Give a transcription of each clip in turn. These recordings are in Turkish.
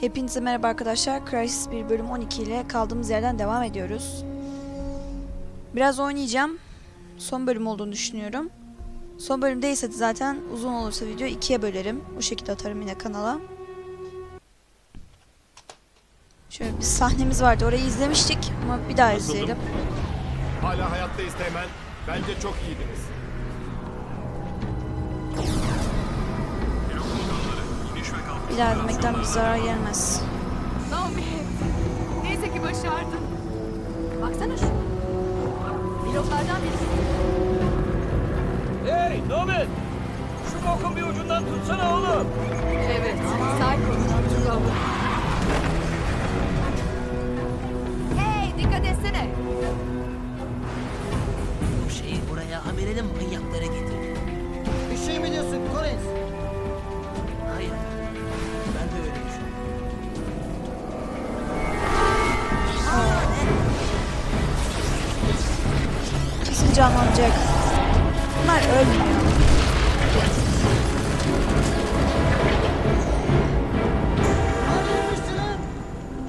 Hepinize merhaba arkadaşlar. Crysis 1 bölüm 12 ile kaldığımız yerden devam ediyoruz. Biraz oynayacağım. Son bölüm olduğunu düşünüyorum. Son bölüm değilse de zaten uzun olursa video ikiye bölerim. Bu şekilde atarım yine kanala. Şöyle bir sahnemiz vardı. Orayı izlemiştik ama bir daha Nasıldım? izleyelim. Hala hayattayız Teğmen. Bence çok iyiydiniz. Demekten bir zarar gelmez. Naomi. Neyse ki başardın. Baksana şu. Pilotlardan birisi. Hey Nomet! Şu bokun bir ucundan tutsana oğlum. Evet. Psycho. Hey dikkat etsene. Bu şeyi buraya amiralin canlanacak. Bunlar ölmüyor.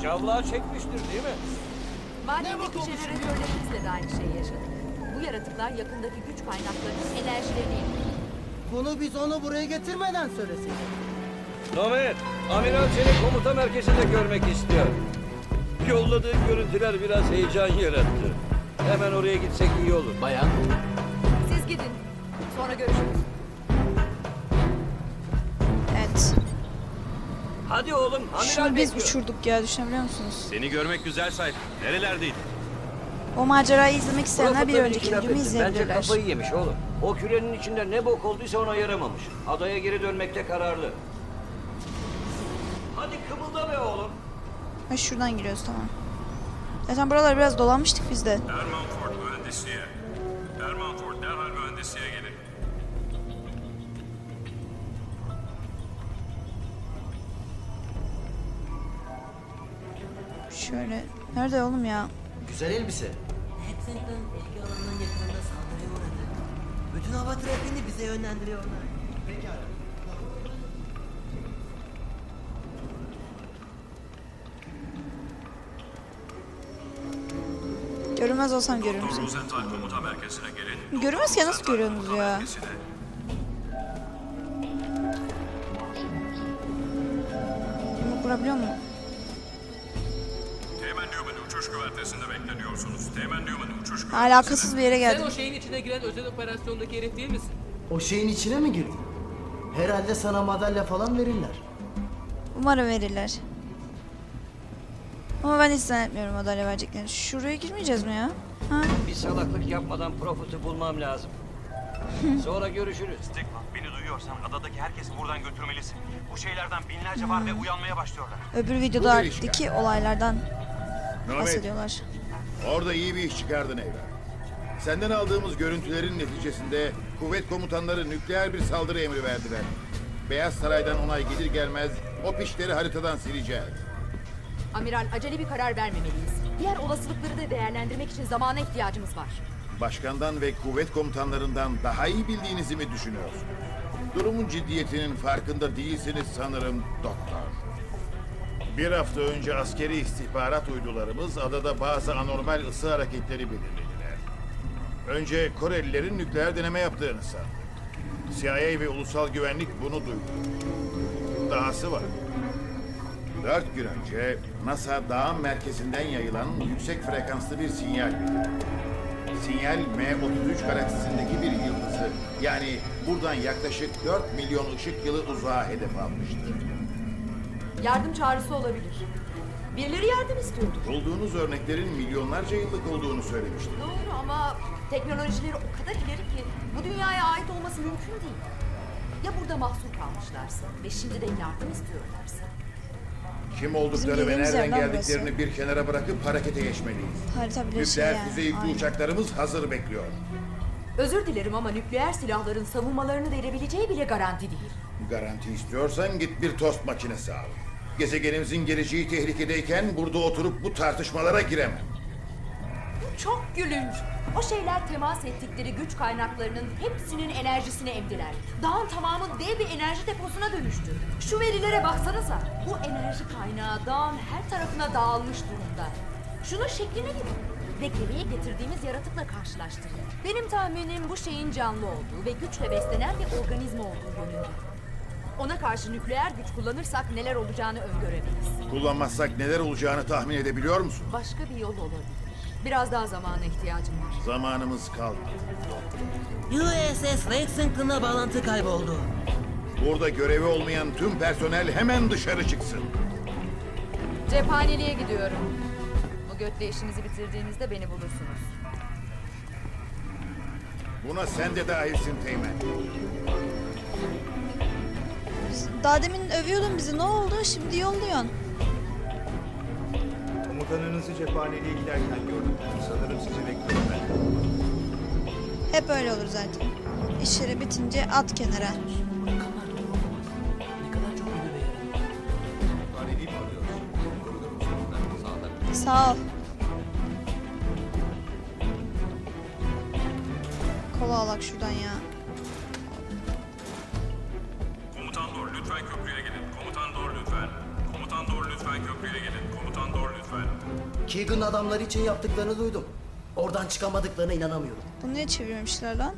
Cavlağı çekmiştir değil mi? Madenlik jeneratörlerimizle de aynı şeyi yaşadık. Bu yaratıklar yakındaki güç kaynaklarının enerjilerini. Bunu biz onu buraya getirmeden söyleseydik. Nomet, amiral seni komuta merkezinde görmek istiyor. Yolladığı görüntüler biraz heyecan yarattı. Hemen oraya gitsek iyi olur. Bayan. Siz gidin. Sonra görüşürüz. Evet. Hadi oğlum, Şunu biz bekliyor. uçurduk ya düşünebiliyor musunuz? Seni görmek güzel Sayf. Nerelerdeydin? O macerayı izlemek isteyenler bir önceki etti. Bence izleyebilirler. kafayı yemiş oğlum. O kürenin içinde ne bok olduysa ona yaramamış. Adaya geri dönmekte kararlı. Hadi kımılda be oğlum. Ha şuradan giriyoruz tamam. Zaten buralar biraz dolanmıştık biz de. Ermanford mühendisliğe. Ermanford derhal mühendisliğe gelin. Şöyle. Nerede oğlum ya? Güzel elbise. Lexington ilgi alanının yakınında saldırıya uğradı. Bütün hava trafiğini bize yönlendiriyorlar. Görünmez olsam görür müsün? Rosenthal komuta merkezine gelin. Görünmez ya nasıl görüyorsunuz ya? Merkezine. Bunu kurabiliyor mu? Teğmen Newman uçuş güvertesinde bekleniyorsunuz. Teğmen Newman uçuş güvertesinde. Alakasız bir yere Sen geldim. o şeyin içine giren özel operasyondaki herif değil misin? O şeyin içine mi girdin? Herhalde sana madalya falan verirler. Umarım verirler. Ama ben hiç zannetmiyorum madalya vereceklerini. Şuraya girmeyeceğiz mi ya? Ha? Bir salaklık yapmadan Profit'i bulmam lazım. Sonra görüşürüz. Stigma, beni duyuyorsan adadaki herkesi buradan götürmelisin. Bu şeylerden binlerce var ve uyanmaya başlıyorlar. Öbür videolardaki olaylardan Nomet, bahsediyorlar. orada iyi bir iş çıkardın evlat. Senden aldığımız görüntülerin neticesinde kuvvet komutanları nükleer bir saldırı emri verdiler. Beyaz Saray'dan onay gelir gelmez o pişleri haritadan sileceğiz. Amiral acele bir karar vermemeliyiz. Diğer olasılıkları da değerlendirmek için zamana ihtiyacımız var. Başkandan ve kuvvet komutanlarından daha iyi bildiğinizi mi düşünüyorsunuz? Durumun ciddiyetinin farkında değilsiniz sanırım doktor. Bir hafta önce askeri istihbarat uydularımız adada bazı anormal ısı hareketleri belirlediler. Önce Korelilerin nükleer deneme yaptığını sandık. CIA ve ulusal güvenlik bunu duydu. Dahası var. Dört gün önce NASA dağın merkezinden yayılan yüksek frekanslı bir sinyal bildirdi. Sinyal M33 galaksisindeki bir yıldızı yani buradan yaklaşık 4 milyon ışık yılı uzağa hedef almıştır. Yardım çağrısı olabilir. Birileri yardım istiyordur. Bulduğunuz örneklerin milyonlarca yıllık olduğunu söylemiştim. Doğru ama teknolojileri o kadar ileri ki bu dünyaya ait olması mümkün değil. Ya burada mahsur kalmışlarsa ve şimdi de yardım istiyorlarsa? Kim oldukları ve nereden yerden geldiklerini bir kenara bırakıp harekete geçmeliyiz. Harita bile şey Nükleer yani. füze yüklü Aynen. uçaklarımız hazır bekliyor. Özür dilerim ama nükleer silahların savunmalarını verebileceği bile garanti değil. Garanti istiyorsan git bir tost makinesi al. Gezegenimizin geleceği tehlikedeyken burada oturup bu tartışmalara giremem. Çok gülünç. O şeyler temas ettikleri güç kaynaklarının hepsinin enerjisini emdiler. Dağın tamamı dev bir enerji deposuna dönüştü. Şu verilere baksanıza. Bu enerji kaynağı dağın her tarafına dağılmış durumda. Şunun şekline gidin. Ve geriye getirdiğimiz yaratıkla karşılaştırın. Benim tahminim bu şeyin canlı olduğu ve güçle beslenen bir organizma olduğu yönünde. Ona karşı nükleer güç kullanırsak neler olacağını öngöremeyiz. Kullanmazsak neler olacağını tahmin edebiliyor musun? Başka bir yol olabilir. Biraz daha zamana ihtiyacım var. Zamanımız kalmadı. USS Lexington'la bağlantı kayboldu. Burada görevi olmayan tüm personel hemen dışarı çıksın. Cephaneliğe gidiyorum. O götle işinizi bitirdiğinizde beni bulursunuz. Buna sen de dahilsin Teğmen. Biz- Daha demin övüyordun bizi ne oldu şimdi yolluyorsun. Komutanınızı cephaneliğe giderken gördüm. Sanırım sizi bekliyorum ben. Hep öyle olur zaten. İşleri bitince at kenara. Ne kadar. Sağ ol. Kola alak şuradan ya. Köprüye gelin. Komutan Dor lütfen. Keegan adamları için yaptıklarını duydum. Oradan çıkamadıklarına inanamıyorum. Bunu niye çevirmemişler lan?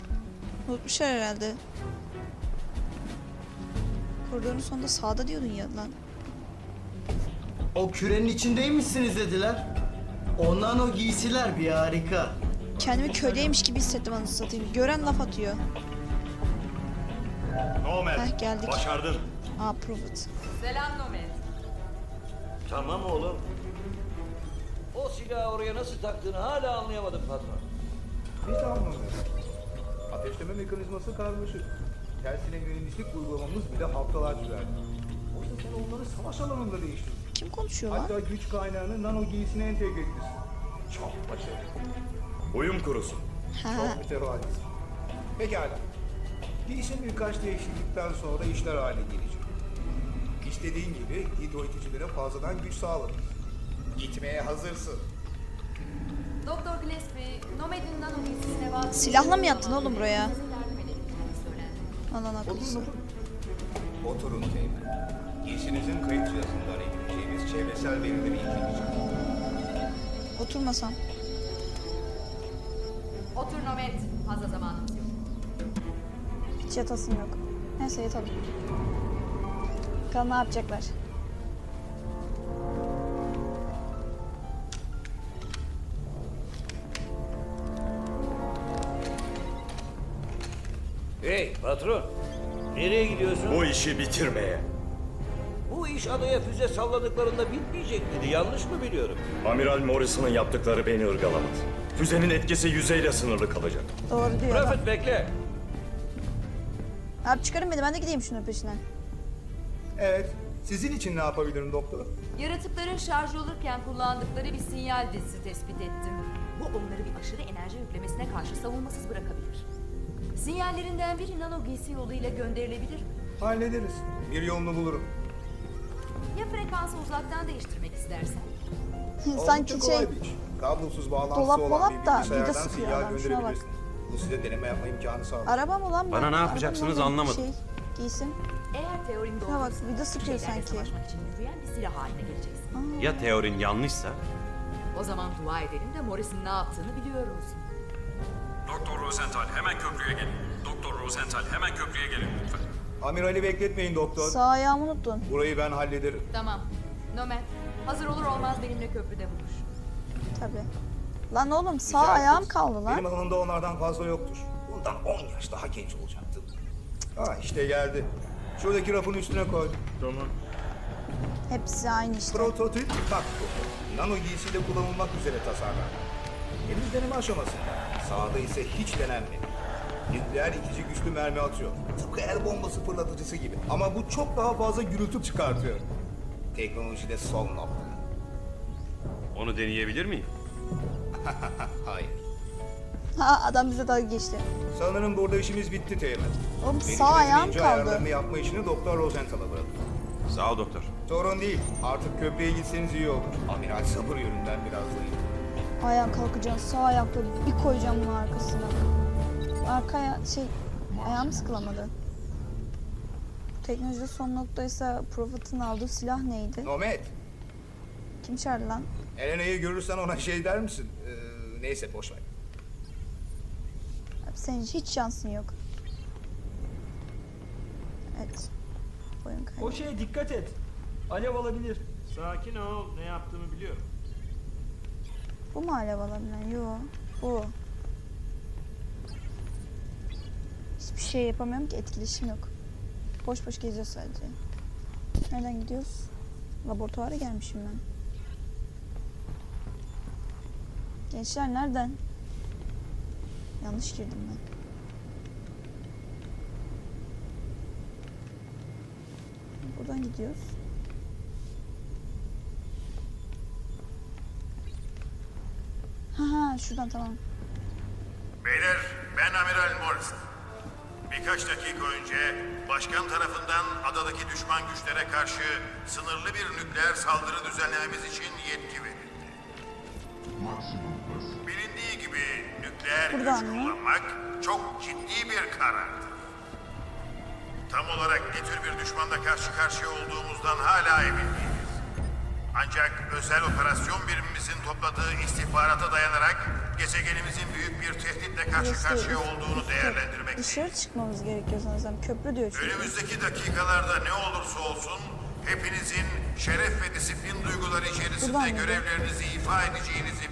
Unutmuşlar herhalde. Koridorun sonunda sağda diyordun ya lan. O kürenin içindeymişsiniz dediler. Ondan o giysiler bir harika. Kendimi köydeymiş gibi hissettim anasını satayım. Gören laf atıyor. Nomen, Heh geldik. başardın. Aa Prophet. Selam Nomet. Tamam oğlum. O silahı oraya nasıl taktığını hala anlayamadım patron. Hiç anlamıyorum. Ateşleme mekanizması karmaşık. Tersine mühendislik uygulamamız bile haftalar sürerdi. Oysa sen onları savaş alanında değiştirdin. Kim konuşuyor lan? Hatta güç kaynağını nano giysine entegre etmişsin. Çok başarılı. Uyum kurusu. Ha. Çok mütevazısın. Pekala. Giysin birkaç değişiklikten sonra işler hale gelecek. İstediğin gibi hidro iticilere fazladan güç sağladın. Gitmeye hazırsın. Doktor Gillespie, Nomed'in nano giysisine bağlı... Silahla mı yattın oğlum buraya? Anan akıllısı. Oturun Teğmen. Giysinizin kayıt cihazından edineceğiniz çevresel verileri inceleyeceğim. Oturmasam. Otur Nomet. Fazla zamanımız yok. Hiç yatasım yok. Neyse yatalım. Bakalım ne yapacaklar. Hey patron. Nereye gidiyorsun? Bu işi bitirmeye. Bu iş adaya füze salladıklarında bitmeyecek dedi. Yanlış mı biliyorum? Amiral Morrison'ın yaptıkları beni ırgalamaz. Füzenin etkisi yüzeyle sınırlı kalacak. Doğru diyor. Prophet bekle. Abi çıkarın beni ben de gideyim şunun peşinden. Evet. Sizin için ne yapabilirim doktor? Yaratıkların şarj olurken kullandıkları bir sinyal dizisi tespit ettim. Bu onları bir aşırı enerji yüklemesine karşı savunmasız bırakabilir. Sinyallerinden biri nano giysi yoluyla gönderilebilir mi? Hallederiz. Bir yolunu bulurum. Ya frekansı uzaktan değiştirmek istersen? Sanki Oldukça şey kolay bir iş. Kablosuz bağlantısı dolap olan molap bir da bilgisayardan vida sıkıyor sinyal adam, şuna bak. gönderebilirsiniz. Bu size deneme yapma imkanı sağlar. arabam olan Bana ben- ne yapacaksınız anlamadım. Şey, giysim. Eğer teorim Ha bak, doğruysa vida sıkıyor sanki. savaşmak için yürüyen bir silah haline geleceksin. Ya teorin yanlışsa? O zaman dua edelim de Morris'in ne yaptığını biliyoruz. Doktor Rosenthal hemen köprüye gelin. Doktor Rosenthal hemen köprüye gelin lütfen. Amirali bekletmeyin doktor. Sağ ayağımı unuttun. Burayı ben hallederim. Tamam. Nomet, hazır olur olmaz benimle köprüde buluş. Tabii. Lan oğlum sağ Rica ayağım ederiz. kaldı lan. Benim alanımda onlardan fazla yoktur. Bundan 10 yaş daha genç olacaktım. Ha işte geldi. Şuradaki rafın üstüne koy. Tamam. Hepsi aynı işte. Prototip bak bu. Nano giysiyle kullanılmak üzere tasarlandı. Henüz deneme aşamasında. Sağda ise hiç denenmedi. Nükleer itici güçlü mermi atıyor. Tıpkı el bombası fırlatıcısı gibi. Ama bu çok daha fazla gürültü çıkartıyor. Teknolojide son nokta. Onu deneyebilir miyim? Hayır. Ha adam bize dalga geçti. Sanırım burada işimiz bitti Teğmen. Oğlum Benim sağ ayağım kaldı. ayarlarını yapma işini Doktor Rosenthal'a bırakın. Sağ ol doktor. Sorun değil. Artık köprüye gitseniz iyi olur. Amiral sabır yönünden biraz zayıf. Ayağa kalkacaksın. Sağ ayakla bir koyacağım bunun arkasına. Arkaya şey ayağım sıkılamadı. Teknolojide son noktaysa Prophet'ın aldığı silah neydi? Nomet, Kim çağırdı lan? Elena'yı görürsen ona şey der misin? Ee, neyse boş ver. Senin hiç şansın yok. Evet. Oyun kaydı. O şeye dikkat et. Alev alabilir. Sakin ol. Ne yaptığımı biliyorum. Bu mu alev alabilen? Yo. Bu. Hiçbir şey yapamıyorum ki etkileşim yok. Boş boş geziyor sadece. Nereden gidiyoruz? Laboratuvara gelmişim ben. Gençler nereden? Yanlış girdim ben. Buradan gidiyoruz. Ha ha şuradan tamam. Beyler, ben Amiral Morris. Birkaç dakika önce başkan tarafından adadaki düşman güçlere karşı sınırlı bir nükleer saldırı düzenlememiz için yetki verildi. Bilindiği Buradan mı? kullanmak çok ciddi bir karardır. Tam olarak ne tür bir düşmanla karşı karşıya olduğumuzdan hala emin değiliz. Ancak özel operasyon birimimizin topladığı istihbarata dayanarak gezegenimizin büyük bir tehditle karşı Burası karşıya olduğunu üst- değerlendirmek Dışarı çıkmamız gerekiyor sanırsam. Köprü diyor çünkü. Önümüzdeki dakikalarda ne olursa olsun hepinizin şeref ve disiplin duyguları içerisinde Buradan mı? görevlerinizi ifa edeceğinizi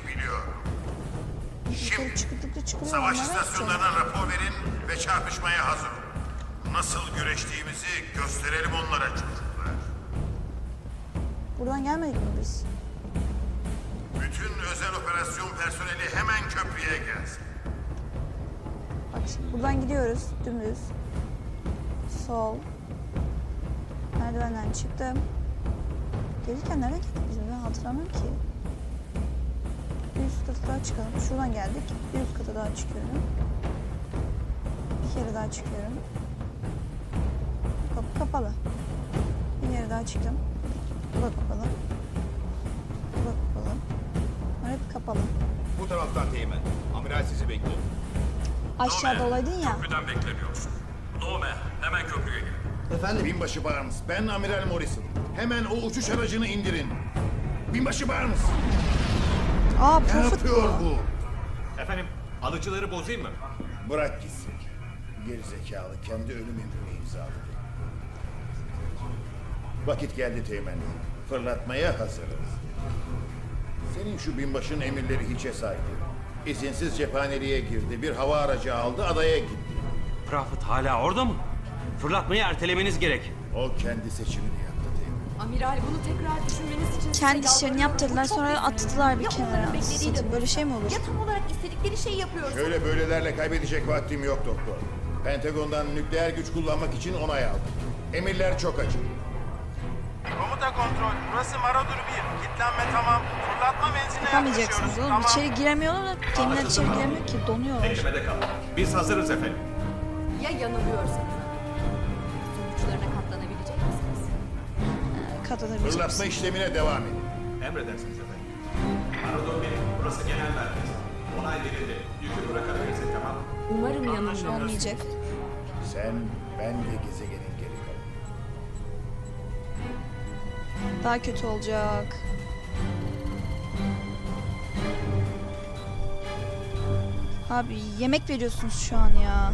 Şimdi savaş istasyonlarına rapor verin ve çarpışmaya hazır olun. Nasıl güreştiğimizi gösterelim onlara çocuklar. Buradan gelmedik mi biz? Bütün özel operasyon personeli hemen köprüye gelsin. Bak şimdi buradan gidiyoruz dümdüz. Sol. Merdivenden çıktım. Gelirken nereden gittik biz? Ben hatırlamıyorum ki. Kata daha çıkalım. Şuradan geldik. Bir üst kata daha çıkıyorum. Bir kere daha çıkıyorum. Kapı kapalı. Bir yere daha çıktım. Bu da kapalı. Bu da kapalı. Bunlar hep kapalı. Bu taraftan Teğmen. Amiral sizi bekliyor. Aşağıda olaydın ya. Köprüden beklemiyorsun. Nome, hemen köprüye gel. Efendim? Binbaşı Barnes, ben Amiral Morrison. Hemen o uçuş aracını indirin. Binbaşı Barnes, Aa ne yapıyor bu. Efendim, alıcıları bozayım mı? Bırak gitsin. Gerizekalı kendi ölüm emrini imzaladı. Vakit geldi Teğmen. Fırlatmaya hazırız. Senin şu binbaşın emirleri hiçe saydı. İzinsiz cephaneliğe girdi. Bir hava aracı aldı adaya gitti. Prophet hala orada mı? Fırlatmayı ertelemeniz gerek. O kendi seçimini yaptı. Amiral bunu tekrar düşünmeniz için Kendi işlerini yaptırdılar sonra attılar bir kenara. Satın, Böyle şey mi olur? Ya tam olarak istedikleri şeyi yapıyorsun. Şöyle böylelerle kaybedecek vaktim yok doktor. Pentagon'dan nükleer güç kullanmak için onay aldım. Emirler çok açık. Komuta kontrol. Burası Maradur 1. Kitlenme tamam. Fırlatma menziline Yapamayacaksınız yaklaşıyoruz. oğlum. Tamam. İçeri giremiyorlar da gemiler içeri giremiyor ki donuyorlar. Beklemede kal. Biz hazırız efendim. Ya yanılıyorsanız? Katlanabilir Fırlatma işlemine devam edin. Emredersiniz efendim. Arador Bey, burası genel merkez. Onay verildi. Yükü bırakabilirsin tamam mı? Umarım yanılmıyor. Olmayacak. Sen, ben ve gezegenin geri kalanı. Daha kötü olacak. Abi yemek veriyorsunuz şu an ya.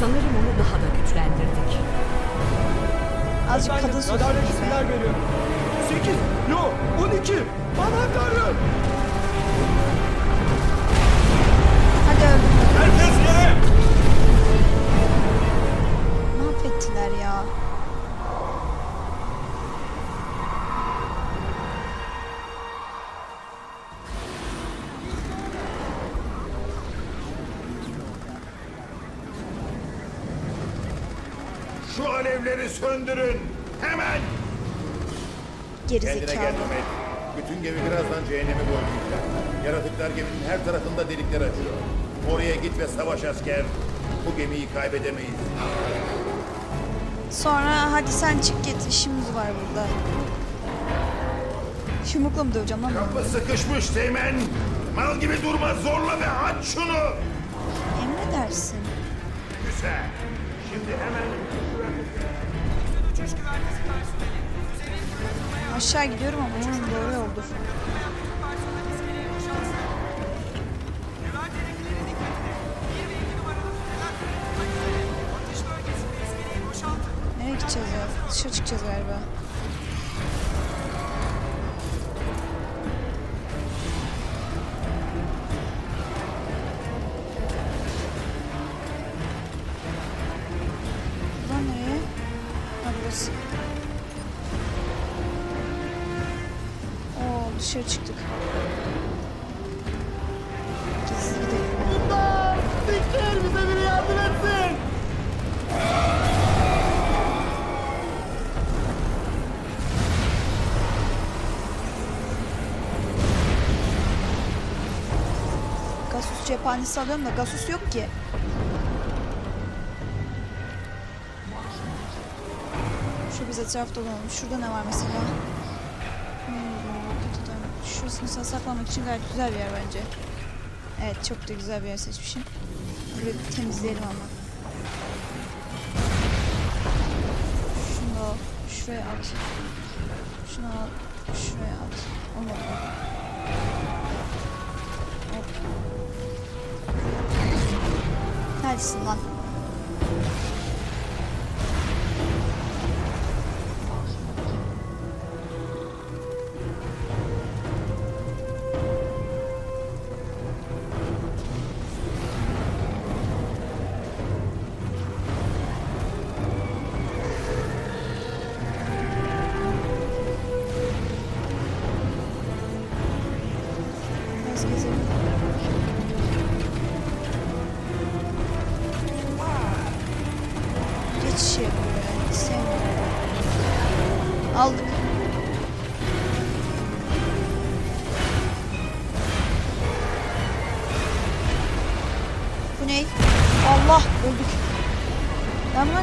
Sanırım onu daha da güçlendirdik. Azıcık kadın sözü isimler görüyorum. 8, yo 12. Aman tanrım. Hadi öldüm. Herkes yere! Mahvettiler ya. Söndürün. Hemen. Geri Kendine gel Mehmet. Bütün gemi birazdan cehenneme doğru gidecek. Yaratıklar geminin her tarafında delikler açıyor. Oraya git ve savaş asker. Bu gemiyi kaybedemeyiz. Sonra hadi sen çık git işimiz var burada. Yumrukla mı döveceğim lan? Kapı sıkışmış Teğmen. Mal gibi durma zorla ve aç şunu. Emredersin. Güzel. Şimdi hemen Aşağı gidiyorum ama umarım doğru yoldur. Nereye gideceğiz ya? Dışarı çıkacağız galiba. Cephanesi alıyorum da Gasus yok ki. Şu biz etrafta dolanalım. Şurada ne var mesela? Hmm, kötü adam. Şurası mesela saklanmak için gayet güzel bir yer bence. Evet çok da güzel bir yer seçmişim. Burayı temizleyelim ama. Şunu al. Şuraya at. Şunu al. Şuraya at. Olmadı? Hop. Neredesin lan? Biraz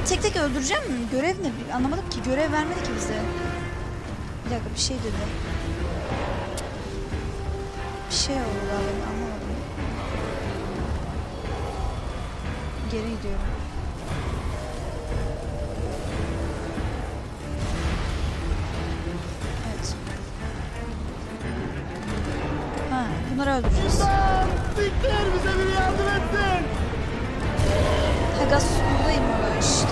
tek tek öldüreceğim mi? Görev ne? Anlamadım ki. Görev vermedi ki bize. Bir dakika bir şey dedi. Bir şey oldu galiba anlamadım. Geri gidiyorum. Evet. Ha, bunları öldüreceğiz. Siktir bize biri yardım etsin! İşte.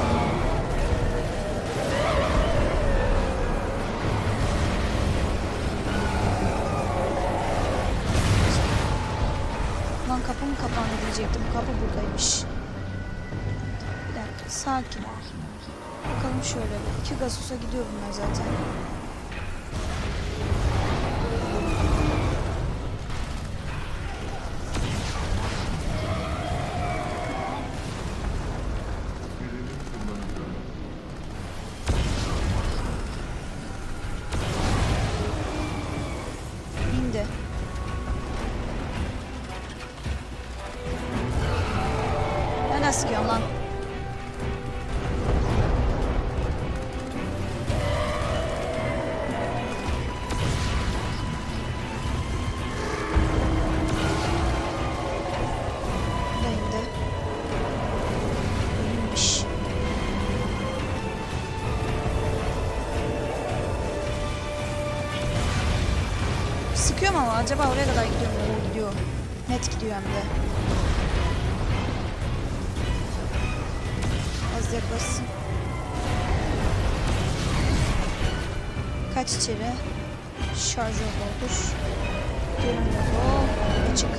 Lan kapı mı kapandı diyecektim. Kapı buradaymış. Bir sakin. Bakalım şöyle. İki gazosa gidiyor bunlar zaten. Ben sıkıyorum lan. İyiymiş. Sıkıyorum ama acaba oraya kadar gidiyor mu? Gidiyor. Net gidiyor hem de. Kaç içeri. Şarjör doldur. Görünüyor. Açık.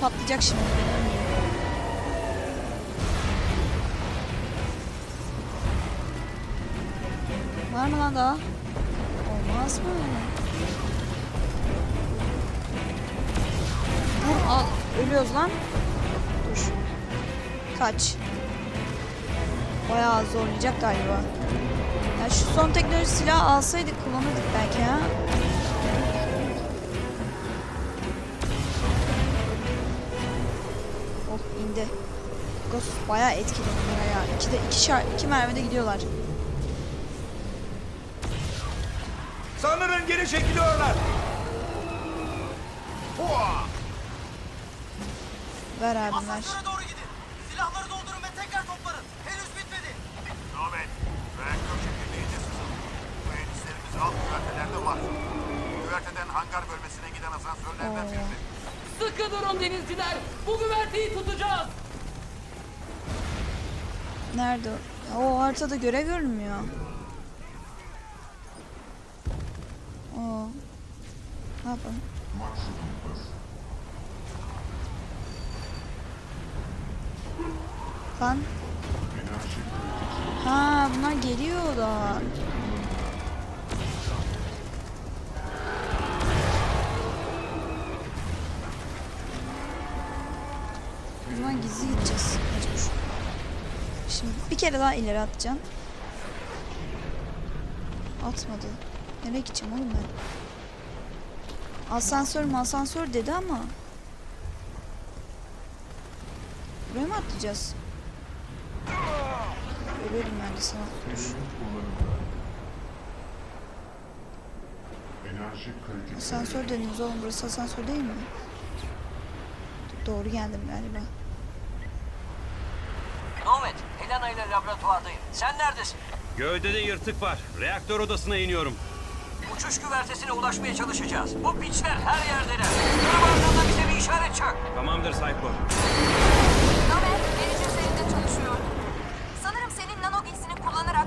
Patlayacak şimdi. Var mı lan daha? Olmaz mı? Vur al. Ölüyoruz lan. Dur. Kaç. Bayağı zorlayacak galiba. Ya şu son teknoloji silah alsaydık kullanırdık belki ha. Oh indi. Ghost bayağı etkili bunlara ya. İki, de, iki, şar, iki mermide gidiyorlar. Sanırım geri çekiliyorlar. Ver abim ver. doğru gidin. Silahları doldurun ve tekrar topların. Bitmedi. Nobel, reaktör çekirdeğince sızın. Mühendislerimiz alt güvertelerde var. Güverteden hangar bölmesine giden asansörlerden birinde. Sıkı durun denizciler. Bu güverteyi tutacağız. Nerede? o? O haritada görev görünmüyor. Oo. Ne yapalım? Lan. Ha bunlar geliyor da. O zaman gizli gideceğiz. Şimdi bir kere daha ileri atacağım. Atmadı. Nereye gideceğim oğlum ben? Asansör mü asansör dedi ama. Buraya mı atlayacağız? Ölüyorum ben de. Asansör dediniz oğlum burası asansör değil mi? Doğru geldim galiba. Nomad, Helena ile laboratuvardayım. Sen neredesin? Gövdede yırtık var. Reaktör odasına iniyorum. Uçuş güvertesine ulaşmaya çalışacağız. Bu piçler her yerdeler. Durum ardında bize bir işaret çak. Tamamdır Psycho. Nomad, verici üzerinde çalışıyor. Sanırım senin nano giysini kullanarak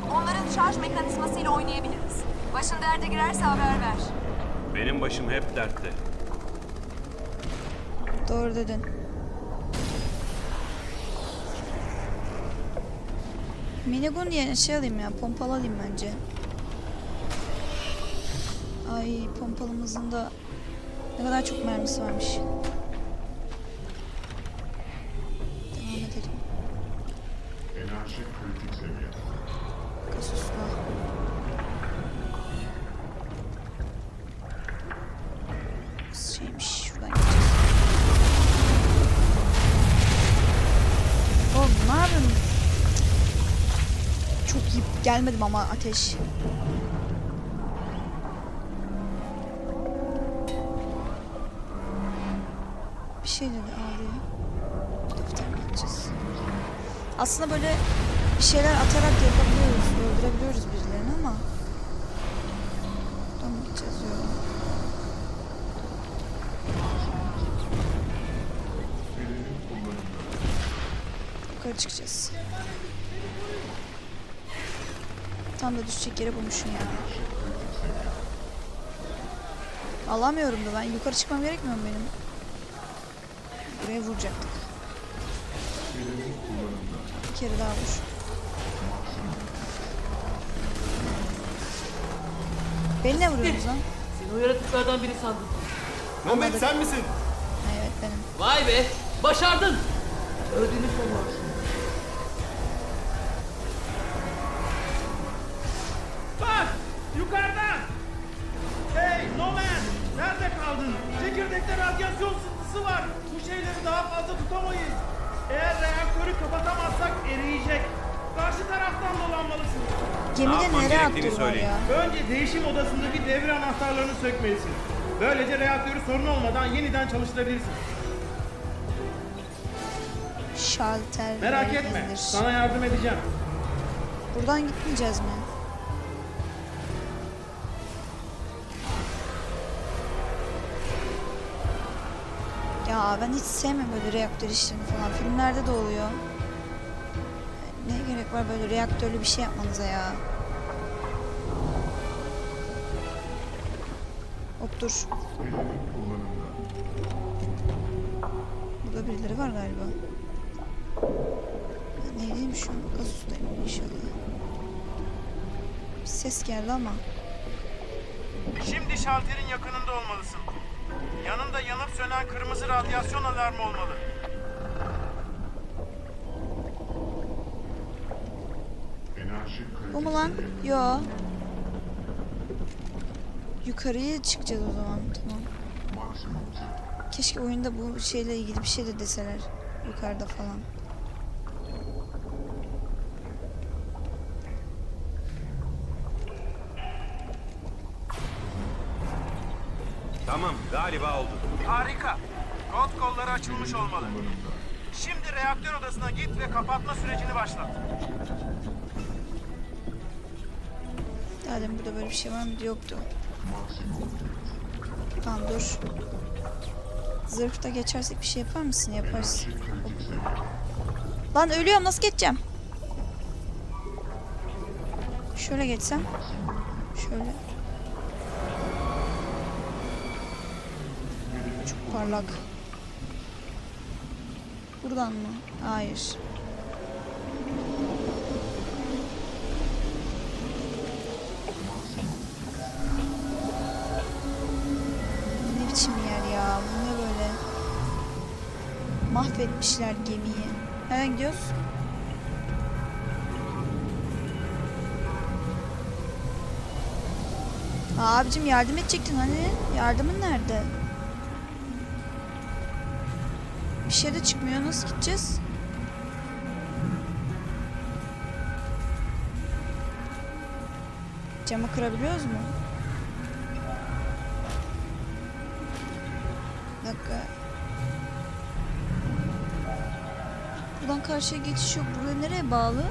şarj mekanizmasıyla oynayabiliriz. Başın derde girerse haber ver. Benim başım hep dertte. Doğru dedin. Minigun yerine şey alayım ya, pompalı alayım bence. Ay pompalımızın da ne kadar çok mermisi varmış. Gelmedim ama ateş. Bir şey dedi ağlıyor. Mi atacağız? Aslında böyle bir şeyler atarak yapabiliyoruz, öldürebiliyoruz birilerini ama Buradan gideceğiz diyorum. Yukarı çıkacağız. Tam da düşecek yere bulmuşum ya. Alamıyorum da ben. Yukarı çıkmam gerekmiyor mu benim? Buraya vuracaktık. Bir kere daha vur. Beni ne vuruyorsunuz lan? Seni o yaratıklardan biri sandım. Nomad sen misin? Evet benim. Vay be. Başardın. Öldüğünü sanma. Çekirdekte radyasyon sızıntısı var. Bu şeyleri daha fazla tutamayız. Eğer reaktörü kapatamazsak eriyecek. Karşı taraftan dolanmalısın. Gemide nereye attırıyorlar ya? Önce değişim odasındaki devre anahtarlarını sökmelisin. Böylece reaktörü sorun olmadan yeniden çalıştırabilirsin. Şalter. Merak etme. Sana yardım edeceğim. Buradan gitmeyeceğiz mi? Ya ben hiç sevmem böyle reaktör işlerini falan. Filmlerde de oluyor. Ne gerek var böyle reaktörlü bir şey yapmanıza ya. Hop dur. Burada birileri var galiba. Ben neydeyim şu an? Gazustayım inşallah. Bir ses geldi ama. Şimdi şalterin yakınında olmalısın. Yanında yanıp sönen kırmızı radyasyon alarmı olmalı. Bu mu lan? Yo. Yukarıya çıkacağız o zaman. Tamam. Keşke oyunda bu şeyle ilgili bir şey de deseler. Yukarıda falan. Galiba oldu. Harika. Kod kolları açılmış olmalı. Şimdi reaktör odasına git ve kapatma sürecini başlat. Demin burada böyle bir şey var mıydı? Yoktu. Tamam dur. Zırhta geçersek bir şey yapar mısın? Yaparsın. Lan ölüyorum nasıl geçeceğim? Şöyle geçsem. Şöyle. Parlak. Buradan mı? Hayır. Ne biçim yer ya? Bu ne böyle? Mahvetmişler gemiyi. Nereden gidiyoruz? Abicim yardım edecektin hani? Yardımın nerede? Bir şey de çıkmıyor. Nasıl gideceğiz? Camı kırabiliyoruz mu? Bir dakika. Buradan karşıya geçiş yok. Burada nereye bağlı?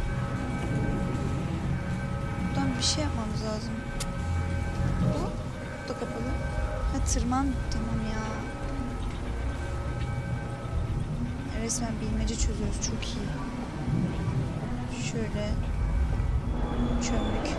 Buradan bir şey yapmamız lazım. Bu? Da kapalı. Ha tırman. Tamam ya. Resmen bilmece çözüyoruz. Çok iyi. Şöyle. Çömlük.